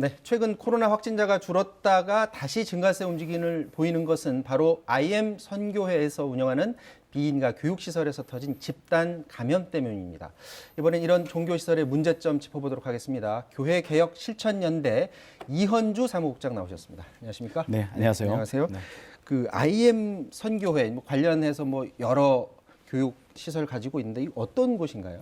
네, 최근 코로나 확진자가 줄었다가 다시 증가세 움직임을 보이는 것은 바로 IM 선교회에서 운영하는 비인가 교육시설에서 터진 집단 감염 때문입니다. 이번엔 이런 종교시설의 문제점 짚어보도록 하겠습니다. 교회 개혁 실천연대 이현주 사무국장 나오셨습니다. 안녕하십니까? 네, 안녕하세요. 안녕하세요. 네. 그 IM 선교회 뭐 관련해서 뭐 여러 교육 시설 가지고 있는데 이 어떤 곳인가요?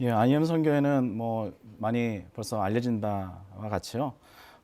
예, IM 선교회는 뭐 많이 벌써 알려진 바와 같이요.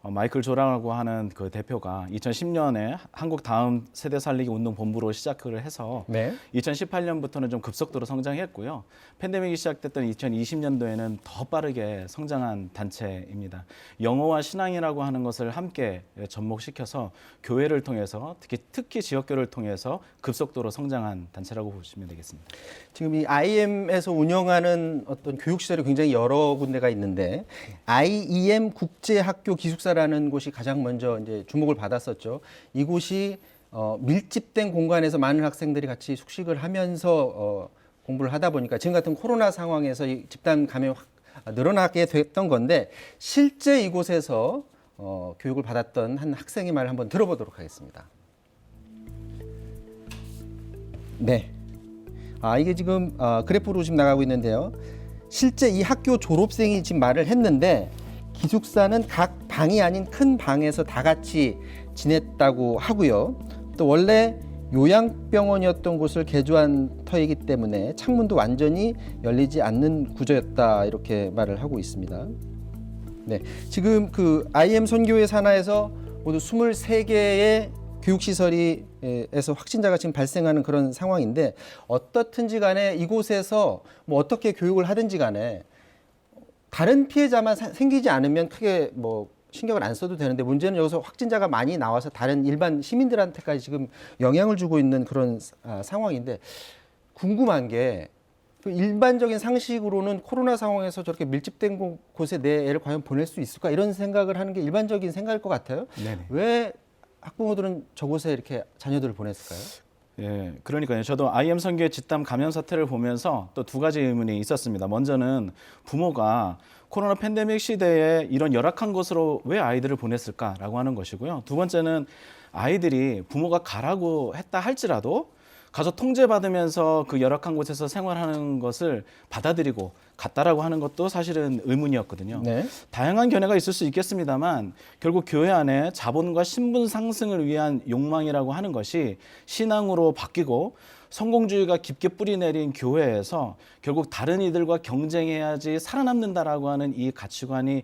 어, 마이클 조라고 하는 그 대표가 2010년에 한국 다음 세대 살리기 운동 본부로 시작을 해서 네. 2018년부터는 좀 급속도로 성장했고요. 팬데믹이 시작됐던 2020년도에는 더 빠르게 성장한 단체입니다. 영어와 신앙이라고 하는 것을 함께 접목시켜서 교회를 통해서 특히 특히 지역교를 통해서 급속도로 성장한 단체라고 보시면 되겠습니다. 지금 이 IM에서 운영하는 어떤 교육 시설이 굉장히 여러 군데가 있는데 IEM 국제학교 기숙사 라는 곳이 가장 먼저 이제 주목을 받았었죠. 이곳이 어, 밀집된 공간에서 많은 학생들이 같이 숙식을 하면서 어, 공부를 하다 보니까 지금 같은 코로나 상황에서 이 집단 감염이 확 늘어나게 됐던 건데 실제 이곳에서 어, 교육을 받았던 한 학생의 말을 한번 들어보도록 하겠습니다. 네. 아 이게 지금 어, 그래프로 지금 나가고 있는데요. 실제 이 학교 졸업생이 지금 말을 했는데 기숙사는 각 방이 아닌 큰 방에서 다 같이 지냈다고 하고요. 또 원래 요양병원이었던 곳을 개조한 터이기 때문에 창문도 완전히 열리지 않는 구조였다 이렇게 말을 하고 있습니다. 네, 지금 그 IM 선교회 산하에서 모두 23개의 교육시설이 에, 에서 확진자가 지금 발생하는 그런 상황인데 어떻든지 간에 이곳에서 뭐 어떻게 교육을 하든지 간에 다른 피해자만 사- 생기지 않으면 크게 뭐 신경을 안 써도 되는데 문제는 여기서 확진자가 많이 나와서 다른 일반 시민들한테까지 지금 영향을 주고 있는 그런 아, 상황인데 궁금한 게그 일반적인 상식으로는 코로나 상황에서 저렇게 밀집된 곳- 곳에 내 애를 과연 보낼 수 있을까 이런 생각을 하는 게 일반적인 생각일 것 같아요. 네네. 왜 학부모들은 저곳에 이렇게 자녀들을 보냈을까요? 예, 그러니까요. 저도 IM 선교의 집단 감염 사태를 보면서 또 두 가지 의문이 있었습니다. 먼저는 부모가 코로나 팬데믹 시대에 이런 열악한 곳으로 왜 아이들을 보냈을까라고 하는 것이고요. 두 번째는 아이들이 부모가 가라고 했다 할지라도 가서 통제받으면서 그 열악한 곳에서 생활하는 것을 받아들이고 갔다라고 하는 것도 사실은 의문이었거든요. 네. 다양한 견해가 있을 수 있겠습니다만 결국 교회 안에 자본과 신분 상승을 위한 욕망이라고 하는 것이 신앙으로 바뀌고 성공주의가 깊게 뿌리내린 교회에서 결국 다른 이들과 경쟁해야지 살아남는다라고 하는 이 가치관이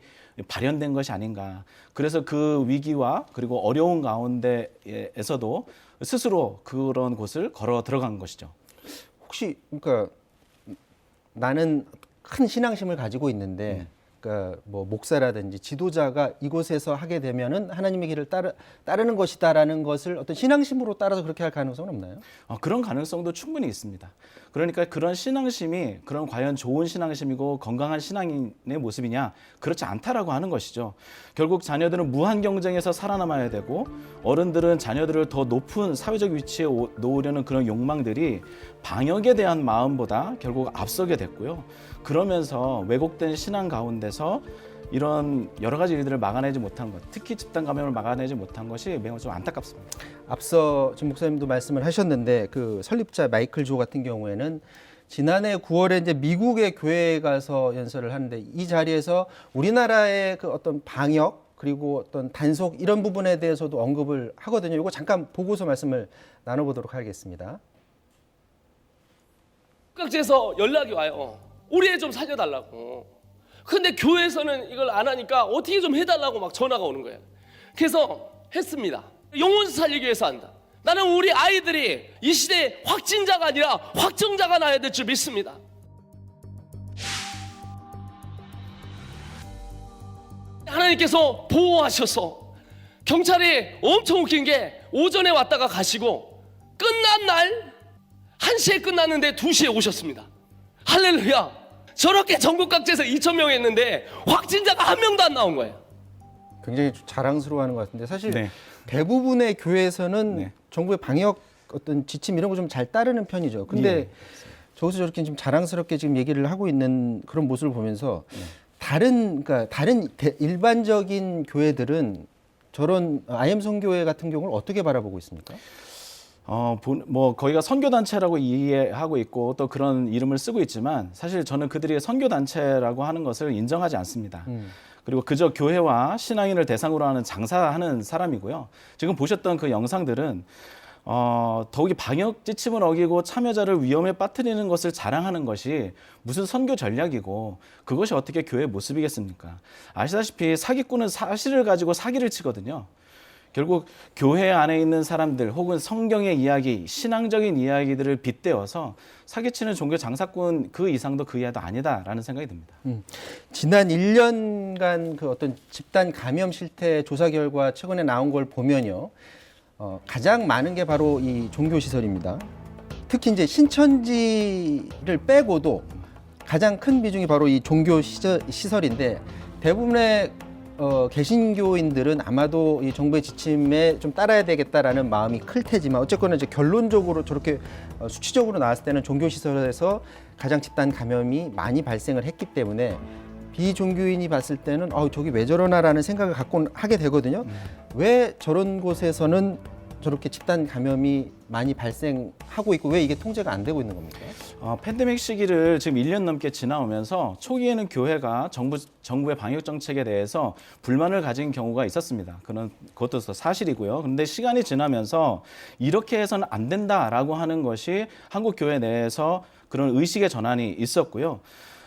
발현된 것이 아닌가. 그래서 그 위기와 그리고 어려운 가운데에서도 스스로 그런 곳을 걸어 들어간 것이죠. 혹시 그러니까 나는 큰 신앙심을 가지고 있는데 그러니까 뭐 목사라든지 지도자가 이곳에서 하게 되면은 하나님의 길을 따르, 따르는 것이다라는 것을 어떤 신앙심으로 따라서 그렇게 할 가능성은 없나요? 어, 그런 가능성도 충분히 있습니다. 그러니까 그런 신앙심이 그런 과연 좋은 신앙심이고 건강한 신앙인의 모습이냐 그렇지 않다라고 하는 것이죠. 결국 자녀들은 무한 경쟁에서 살아남아야 되고 어른들은 자녀들을 더 높은 사회적 위치에 오- 놓으려는 그런 욕망들이 방역에 대한 마음보다 결국 앞서게 됐고요. 그러면서 왜곡된 신앙 가운데서 이런 여러 가지 일들을 막아내지 못한 것, 특히 집단 감염을 막아내지 못한 것이 매우 좀 안타깝습니다. 앞서 전 목사님도 말씀을 하셨는데 그 설립자 마이클 조 같은 경우에는 지난해 9월에 이제 미국의 교회에 가서 연설을 하는데 이 자리에서 우리나라의 그 어떤 방역 그리고 어떤 단속 이런 부분에 대해서도 언급을 하거든요. 이거 잠깐 보고서 말씀을 나눠보도록 하겠습니다. 각지에서 연락이 와요. 우리 애 좀 살려달라고. 근데 교회에서는 이걸 안 하니까 어떻게 좀 해달라고 막 전화가 오는 거예요. 그래서 했습니다. 영혼 살리기 위해서 한다. 나는 우리 아이들이 이 시대에 확진자가 아니라 확정자가 나야 될 줄 믿습니다. 하나님께서 보호하셔서 경찰이 엄청 웃긴 게 오전에 왔다가 가시고 끝난 날 1시에 끝났는데 2시에 오셨습니다. 할렐루야. 저렇게 전국 각지에서 2천 명 했는데 확진자가 한 명도 안 나온 거예요. 굉장히 자랑스러워하는 것 같은데 사실 네. 대부분의 교회에서는 네. 정부의 방역 어떤 지침 이런 거 좀 잘 따르는 편이죠. 근데 예. 저기서 저렇게 지금 자랑스럽게 지금 얘기를 하고 있는 그런 모습을 보면서 다른 그러니까 다른 대- 일반적인 교회들은 저런 IM 선교회 같은 경우를 어떻게 바라보고 있습니까? 어, 본- 뭐 거기가 선교 단체라고 이해하고 있고 또 그런 이름을 쓰고 있지만 사실 저는 그들이 선교 단체라고 하는 것을 인정하지 않습니다. 그리고 그저 교회와 신앙인을 대상으로 하는 장사하는 사람이고요. 지금 보셨던 그 영상들은 어, 더욱이 방역 지침을 어기고 참여자를 위험에 빠뜨리는 것을 자랑하는 것이 무슨 선교 전략이고 그것이 어떻게 교회 모습이겠습니까? 아시다시피 사기꾼은 사실을 가지고 사기를 치거든요. 결국 교회 안에 있는 사람들 혹은 성경의 이야기, 신앙적인 이야기들을 빗대어서 사기치는 종교 장사꾼 그 이상도 그 이하도 아니다라는 생각이 듭니다. 지난 1년간 그 어떤 집단 감염 실태 조사 결과 최근에 나온 걸 보면요. 어, 가장 많은 게 바로 이 종교 시설입니다. 특히 이제 신천지를 빼고도 가장 큰 비중이 바로 이 종교 시설, 시설인데 대부분의 어, 개신교인들은 아마도 이 정부의 지침에 좀 따라야 되겠다라는 마음이 클 테지만 어쨌거나 이제 결론적으로 저렇게 어, 수치적으로 나왔을 때는 종교 시설에서 가장 집단 감염이 많이 발생을 했기 때문에 비종교인이 봤을 때는 어 저기 왜 저러나라는 생각을 갖고 하게 되거든요. 왜 저런 곳에서는 저렇게 집단 감염이 많이 발생하고 있고 왜 이게 통제가 안 되고 있는 겁니까? 어, 팬데믹 시기를 지금 1년 넘게 지나오면서 초기에는 교회가 정부 정부의 방역 정책에 대해서 불만을 가진 경우가 있었습니다. 그런 그것도 사실이고요. 그런데 시간이 지나면서 이렇게 해서는 안 된다라고 하는 것이 한국 교회 내에서 그런 의식의 전환이 있었고요.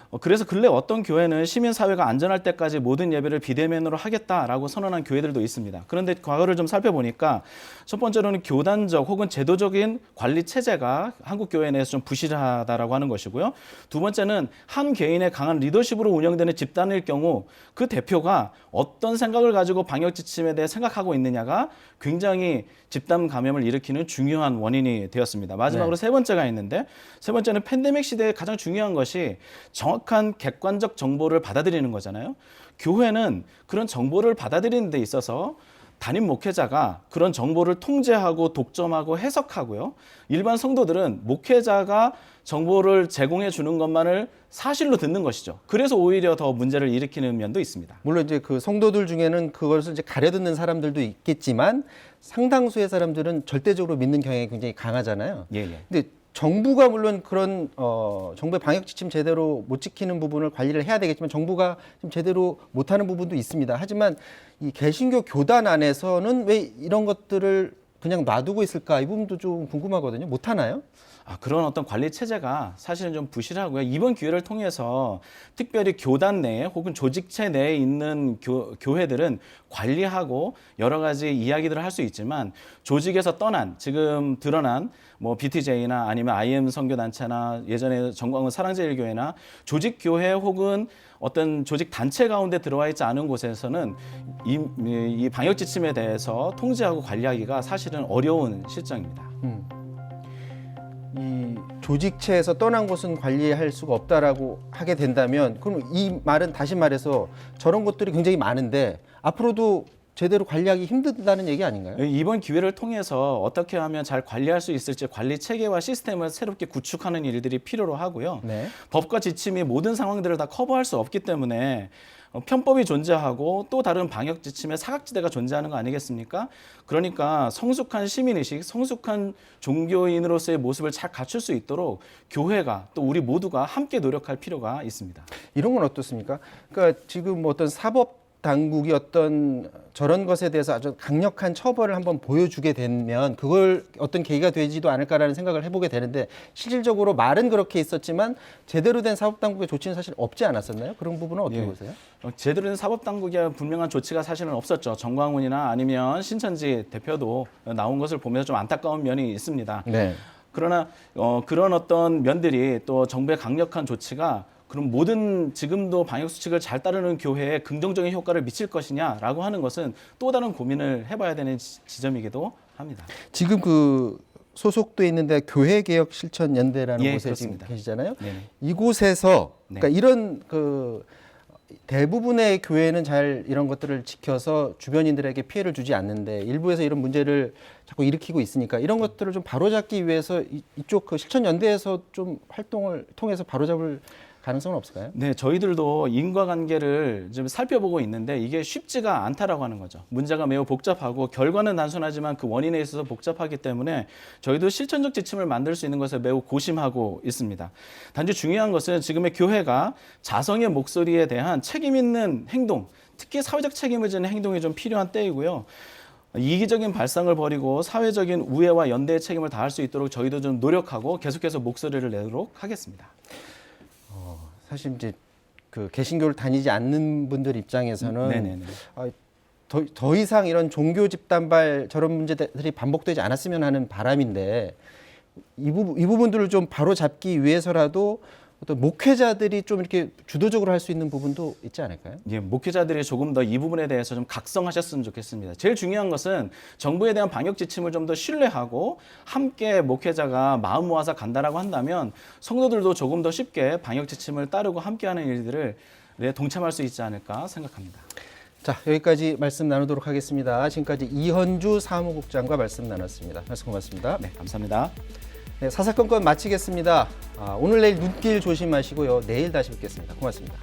어, 그래서 근래 어떤 교회는 시민 사회가 안전할 때까지 모든 예배를 비대면으로 하겠다라고 선언한 교회들도 있습니다. 그런데 과거를 좀 살펴보니까 첫 번째로는 교단적 혹은 제도적인 관리 체제가 한국 교회 내에서 좀 부실하다라고 하는 것이고요. 두 번째는 한 개인의 강한 리더십으로 운영되는 집단일 경우 그 대표가 어떤 생각을 가지고 방역 지침에 대해 생각하고 있느냐가 굉장히 집단 감염을 일으키는 중요한 원인이 되었습니다. 마지막으로 세 번째가 있는데 세 번째는 팬데믹 시대에 가장 중요한 것이 정 확한 객관적 정보를 받아들이는 거잖아요. 교회는 그런 정보를 받아들이는 데 있어서 담임 목회자가 그런 정보를 통제하고 독점하고 해석하고요. 일반 성도들은 목회자가 정보를 제공해 주는 것만을 사실로 듣는 것이죠. 그래서 오히려 더 문제를 일으키는 면도 있습니다. 물론 이제 그 성도들 중에는 그것을 이제 가려 듣는 사람들도 있겠지만 상당수의 사람들은 절대적으로 믿는 경향이 굉장히 강하잖아요. 예, 예. 근데 정부가 물론 그런 어 정부의 방역 지침 제대로 못 지키는 부분을 관리를 해야 되겠지만 정부가 좀 제대로 못하는 부분도 있습니다. 하지만 이 개신교 교단 안에서는 왜 이런 것들을 그냥 놔두고 있을까 이 부분도 좀 궁금하거든요. 못 하나요? 아, 그런 어떤 관리 체제가 사실은 좀 부실하고요. 이번 기회를 통해서 특별히 교단 내에 혹은 조직체 내에 있는 교, 교회들은 관리하고 여러 가지 이야기들을 할 수 있지만 조직에서 떠난 지금 드러난 뭐 BTJ나 아니면 IM 선교단체나 예전에 정광훈 사랑제일교회나 조직 교회 혹은 어떤 조직 단체 가운데 들어와 있지 않은 곳에서는 이, 이 방역 지침에 대해서 통제하고 관리하기가 사실은 어려운 실정입니다. 이 조직체에서 떠난 곳은 관리할 수가 없다라고 하게 된다면 그럼 이 말은 다시 말해서 저런 것들이 굉장히 많은데 앞으로도 제대로 관리하기 힘들다는 얘기 아닌가요? 이번 기회를 통해서 어떻게 하면 잘 관리할 수 있을지 관리 체계와 시스템을 새롭게 구축하는 일들이 필요로 하고요. 네. 법과 지침이 모든 상황들을 다 커버할 수 없기 때문에 어, 편법이 존재하고 또 다른 방역 지침의 사각지대가 존재하는 거 아니겠습니까? 그러니까 성숙한 시민의식, 성숙한 종교인으로서의 모습을 잘 갖출 수 있도록 교회가 또 우리 모두가 함께 노력할 필요가 있습니다. 이런 건 어떻습니까? 그러니까 지금 뭐 어떤 사법 당국이 어떤 저런 것에 대해서 아주 강력한 처벌을 한번 보여주게 되면 그걸 어떤 계기가 되지도 않을까라는 생각을 해보게 되는데 실질적으로 말은 그렇게 있었지만 제대로 된 사법 당국의 조치는 사실 없지 않았었나요? 그런 부분은 어떻게 예. 보세요? 어, 제대로 된 사법 당국의 분명한 조치가 사실은 없었죠. 정광훈이나 아니면 신천지 대표도 나온 것을 보면서 좀 안타까운 면이 있습니다. 네. 그러나 어, 그런 어떤 면들이 또 정부의 강력한 조치가 그럼 모든 지금도 방역 수칙을 잘 따르는 교회에 긍정적인 효과를 미칠 것이냐라고 하는 것은 또 다른 고민을 해봐야 되는 지- 지점이기도 합니다. 지금 그 소속돼 있는데 교회 개혁 실천 연대라는 예, 곳에 그렇습니다. 지금 계시잖아요. 네네. 이곳에서 네. 그러니까 이런 그 대부분의 교회는 잘 이런 것들을 지켜서 주변인들에게 피해를 주지 않는데 일부에서 이런 문제를 자꾸 일으키고 있으니까 이런 것들을 좀 바로잡기 위해서 이, 이쪽 그 실천 연대에서 좀 활동을 통해서 바로잡을 가능성은 없을까요? 네, 저희들도 인과관계를 좀 살펴보고 있는데 이게 쉽지가 않다라고 하는 거죠. 문제가 매우 복잡하고 결과는 단순하지만 그 원인에 있어서 복잡하기 때문에 저희도 실천적 지침을 만들 수 있는 것에 매우 고심하고 있습니다. 단지 중요한 것은 지금의 교회가 자성의 목소리에 대한 책임 있는 행동, 특히 사회적 책임을 지는 행동이 좀 필요한 때이고요. 이기적인 발상을 버리고 사회적인 우애와 연대의 책임을 다할 수 있도록 저희도 좀 노력하고 계속해서 목소리를 내도록 하겠습니다. 사실 이제 그 개신교를 다니지 않는 분들 입장에서는 네네네. 아, 더, 더 이상 이런 종교 집단발 저런 문제들이 반복되지 않았으면 하는 바람인데 이, 부분, 이 부분들을 좀 바로 잡기 위해서라도 어떤 목회자들이 좀 이렇게 주도적으로 할 수 있는 부분도 있지 않을까요? 예, 목회자들이 조금 더 이 부분에 대해서 좀 각성하셨으면 좋겠습니다. 제일 중요한 것은 정부에 대한 방역 지침을 좀 더 신뢰하고 함께 목회자가 마음 모아서 간다라고 한다면 성도들도 조금 더 쉽게 방역 지침을 따르고 함께하는 일들을 네, 동참할 수 있지 않을까 생각합니다. 자 여기까지 말씀 나누도록 하겠습니다. 지금까지 이현주 사무국장과 말씀 나눴습니다. 말씀 고맙습니다. 네, 감사합니다. 네, 사사건건 마치겠습니다. 아, 오늘 내일 눈길 조심하시고요. 내일 다시 뵙겠습니다. 고맙습니다.